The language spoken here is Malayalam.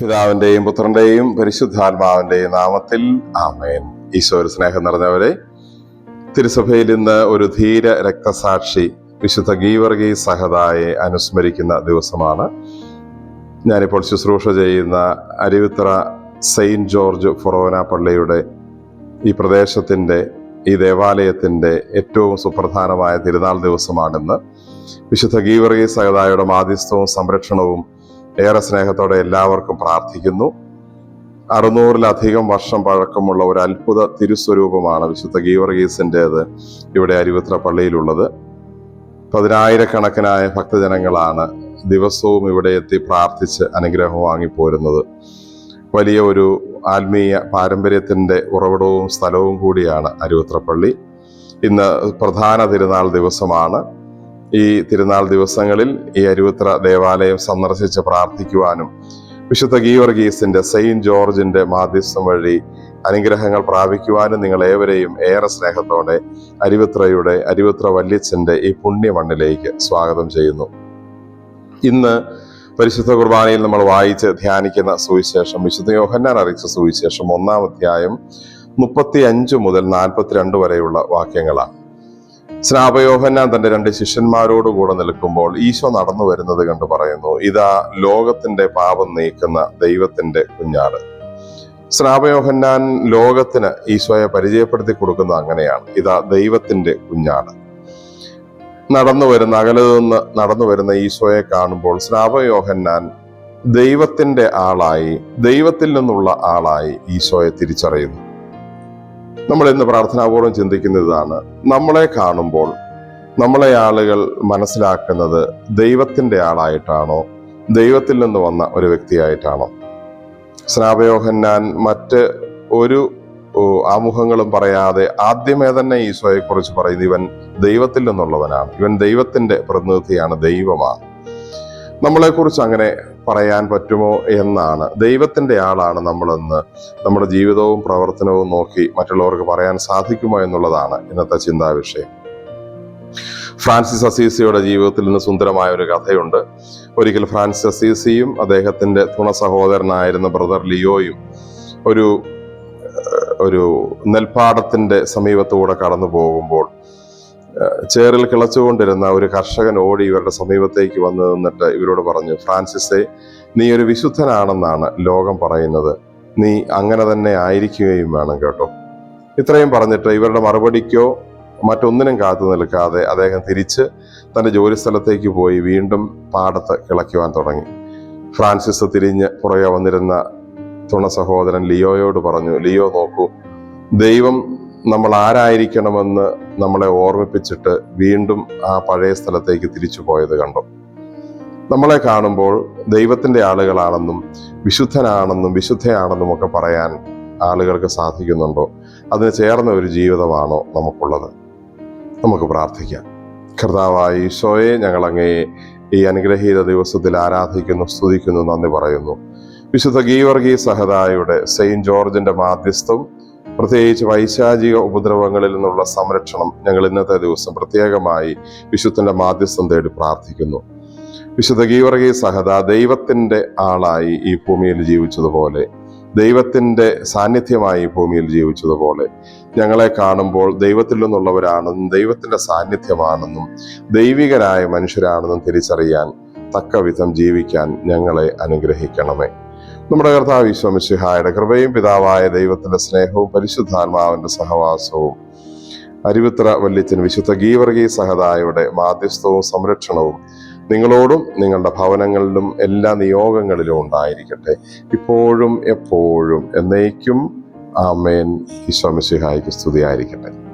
പിതാവിന്റെയും പുത്രന്റെയും പരിശുദ്ധാത്മാവിന്റെയും നാമത്തിൽ ആമേൻ. ഈശോ ഒരു സ്നേഹം നിറഞ്ഞവരെ തിരുസഭയിൽ ഇന്ന് ഒരു ധീര രക്തസാക്ഷി വിശുദ്ധ ഗീവർഗി സഹതായെ അനുസ്മരിക്കുന്ന ദിവസമാണ്. ഞാനിപ്പോൾ ശുശ്രൂഷ ചെയ്യുന്ന അരുവിത്തറ സെയിന്റ് ജോർജ് ഫൊറോന പള്ളിയുടെ ഈ പ്രദേശത്തിന്റെ ഈ ദേവാലയത്തിന്റെ ഏറ്റവും സുപ്രധാനമായ തിരുനാൾ ദിവസമാണിന്ന്. വിശുദ്ധ ഗീവർഗി സഹതായുടെ മാധ്യസ്ഥവും സംരക്ഷണവും ഏറെ സ്നേഹത്തോടെ എല്ലാവർക്കും പ്രാർത്ഥിക്കുന്നു. അറുന്നൂറിലധികം വർഷം പഴക്കമുള്ള ഒരു അത്ഭുത തിരുസ്വരൂപമാണ് വിശുദ്ധ ഗീവർഗീസിന്റെത് ഇവിടെ അരുവിത്ര പള്ളിയിലുള്ളത്. പതിനായിരക്കണക്കിനായ ഭക്തജനങ്ങളാണ് ദിവസവും ഇവിടെ എത്തി പ്രാർത്ഥിച്ച് അനുഗ്രഹം വാങ്ങിപ്പോരുന്നത്. വലിയ ഒരു ആത്മീയ പാരമ്പര്യത്തിന്റെ ഉറവിടവും സ്ഥലവും കൂടിയാണ് അരുവിത്ര പള്ളി. ഇന്ന് പ്രധാന തിരുനാൾ ദിവസമാണ്. ഈ തിരുനാൾ ദിവസങ്ങളിൽ ഈ അരുവിത്ര ദേവാലയം സന്ദർശിച്ച് പ്രാർത്ഥിക്കുവാനും വിശുദ്ധ ഗീവർഗീസിന്റെ സെയിന്റ് ജോർജിന്റെ മാധ്യസ്ഥം വഴി അനുഗ്രഹങ്ങൾ പ്രാപിക്കുവാനും നിങ്ങൾ ഏവരെയും ഏറെ സ്നേഹത്തോടെ അരുവിത്രയുടെ അരുവിത്ര വല്യച്ഛന്റെ ഈ പുണ്യമണ്ണിലേക്ക് സ്വാഗതം ചെയ്യുന്നു. ഇന്ന് പരിശുദ്ധ കുർബാനയിൽ നമ്മൾ വായിച്ച് ധ്യാനിക്കുന്ന സുവിശേഷം വിശുദ്ധ യോഹന്നാൻ അറിയിച്ച സുവിശേഷം ഒന്നാം അധ്യായം മുപ്പത്തി അഞ്ച് മുതൽ നാൽപ്പത്തിരണ്ട് വരെയുള്ള വാക്യങ്ങളാണ്. സ്നാപയോഹന്നാൻ തന്റെ രണ്ട് ശിഷ്യന്മാരോട് കൂടെ നിൽക്കുമ്പോൾ ഈശോ നടന്നു വരുന്നത് കണ്ട് പറയുന്നു ഇതാ ലോകത്തിന്റെ പാപം നീക്കുന്ന ദൈവത്തിന്റെ കുഞ്ഞാട്. സ്നാപയോഹന്നാൻ ലോകത്തിന് ഈശോയെ പരിചയപ്പെടുത്തി കൊടുക്കുന്നത് അങ്ങനെയാണ് ഇതാ ദൈവത്തിന്റെ കുഞ്ഞാട്. നടന്നു വരുന്ന അകലത്ത് നിന്ന് നടന്നു വരുന്ന ഈശോയെ കാണുമ്പോൾ സ്നാപയോഹന്നാൻ ദൈവത്തിന്റെ ആളായി ദൈവത്തിൽ നിന്നുള്ള ആളായി ഈശോയെ തിരിച്ചറിയുന്നു. നമ്മൾ ഇന്ന് പ്രാർത്ഥനാപൂർവം ചിന്തിക്കുന്നതാണ്. നമ്മളെ കാണുമ്പോൾ നമ്മളെ ആളുകൾ മനസ്സിലാക്കുന്നത് ദൈവത്തിന്റെ ആളായിട്ടാണോ ദൈവത്തിൽ നിന്ന് വന്ന ഒരു വ്യക്തിയായിട്ടാണോ? സ്നാപയോഹന്നാൻ മറ്റ് ഒരു ആമുഖങ്ങളും പറയാതെ ആദ്യമേ തന്നെ ഈശോയെ കുറിച്ച് പറയുന്നത് ഇവൻ ദൈവത്തിൽ നിന്നുള്ളവനാണ്. ഇവൻ ദൈവത്തിന്റെ പ്രതിനിധിയാണ് ദൈവമാണ്. നമ്മളെക്കുറിച്ച് അങ്ങനെ പറയാൻ പറ്റുമോ എന്നാണ്. ദൈവത്തിന്റെ ആളാണ് നമ്മളെന്ന് നമ്മുടെ ജീവിതവും പ്രവർത്തനവും നോക്കി മറ്റുള്ളവർക്ക് പറയാൻ സാധിക്കുമോ എന്നുള്ളതാണ് ഇന്നത്തെ ചിന്താ വിഷയം ഫ്രാൻസിസ് അസീസിയുടെ ജീവിതത്തിൽ നിന്ന് സുന്ദരമായ ഒരു കഥയുണ്ട്. ഒരിക്കൽ ഫ്രാൻസിസ് അസീസിയും അദ്ദേഹത്തിന്റെ തുണ സഹോദരനായിരുന്ന ബ്രദർ ലിയോയും ഒരു ഒരു നെൽപ്പാടത്തിന്റെ സമീപത്തൂടെ കടന്നു പോകുമ്പോൾ ചേറിൽ കിളച്ചുകൊണ്ടിരുന്ന ഒരു കർഷകൻ ഓടി ഇവരുടെ സമീപത്തേക്ക് വന്നു നിന്നിട്ട് ഇവരോട് പറഞ്ഞു ഫ്രാൻസിസെ നീ ഒരു വിശുദ്ധനാണെന്നാണ് ലോകം പറയുന്നത്. നീ അങ്ങനെ തന്നെ ആയിരിക്കുകയും വേണം കേട്ടോ. ഇത്രയും പറഞ്ഞിട്ട് ഇവരുടെ മറുപടിക്കോ മറ്റൊന്നിനും കാത്തു നിൽക്കാതെ അദ്ദേഹം തിരിച്ച് തന്റെ ജോലിസ്ഥലത്തേക്ക് പോയി വീണ്ടും പാടത്ത് കിളയ്ക്കുവാൻ തുടങ്ങി. ഫ്രാൻസിസ് തിരിഞ്ഞ് പുറകെ വന്നിരുന്ന തുണ സഹോദരൻ ലിയോയോട് പറഞ്ഞു ലിയോ നോക്കൂ ദൈവം നമ്മൾ ആരായിരിക്കണമെന്ന് നമ്മളെ ഓർമ്മിപ്പിച്ചിട്ട് വീണ്ടും ആ പഴയ സ്ഥലത്തേക്ക് തിരിച്ചു പോയത് കണ്ടു. നമ്മളെ കാണുമ്പോൾ ദൈവത്തിന്റെ ആളുകളാണെന്നും വിശുദ്ധനാണെന്നും വിശുദ്ധയാണെന്നും ഒക്കെ പറയാൻ ആളുകൾക്ക് സാധിക്കുന്നുണ്ടോ? അതിന് ചേർന്ന ഒരു ജീവിതമാണോ നമുക്കുള്ളത്? നമുക്ക് പ്രാർത്ഥിക്കാം. കർത്താവായി ഈശോയെ ഞങ്ങളങ്ങയെ ഈ അനുഗ്രഹീത ദിവസത്തിൽ ആരാധിക്കുന്നു സ്തുതിക്കുന്നു നന്ദി പറയുന്നു. വിശുദ്ധ ഗീവർഗീ സഹദായുടെ സെയിന്റ് ജോർജിന്റെ മാധ്യസ്ഥം പ്രത്യേകിച്ച് വൈശാചിക ഉപദ്രവങ്ങളിൽ നിന്നുള്ള സംരക്ഷണം ഞങ്ങൾ ഇന്നത്തെ ദിവസം പ്രത്യേകമായി വിശുദ്ധന്റെ മാധ്യസ്ഥം തേടി പ്രാർത്ഥിക്കുന്നു. വിശുദ്ധ ഗീവർഗി സഹത ദൈവത്തിന്റെ ആളായി ഈ ഭൂമിയിൽ ജീവിച്ചതുപോലെ ദൈവത്തിന്റെ സാന്നിധ്യമായി ഭൂമിയിൽ ജീവിച്ചതുപോലെ ഞങ്ങളെ കാണുമ്പോൾ ദൈവത്തിൽ നിന്നുള്ളവരാണെന്നും ദൈവത്തിന്റെ സാന്നിധ്യമാണെന്നും ദൈവികരായ മനുഷ്യരാണെന്നും തിരിച്ചറിയാൻ തക്കവിധം ജീവിക്കാൻ ഞങ്ങളെ അനുഗ്രഹിക്കണമേ. നമ്മുടെ കർത്താവ് വിശ്വമിശിഹായുടെ കൃപയും പിതാവായ ദൈവത്തിന്റെ സ്നേഹവും പരിശുദ്ധാത്മാവിന്റെ സഹവാസവും അരുവിത്ര വല്യത്തിന് വിശുദ്ധ ഗീവർഗീ സഹതായുടെ മാധ്യസ്ഥവും സംരക്ഷണവും നിങ്ങളോടും നിങ്ങളുടെ ഭവനങ്ങളിലും എല്ലാ നിയോഗങ്ങളിലും ഉണ്ടായിരിക്കട്ടെ. ഇപ്പോഴും എപ്പോഴും എന്നേക്കും ആമേൻ. ഈശോമിശിഹായ്ക്ക് സ്തുതിയായിരിക്കട്ടെ.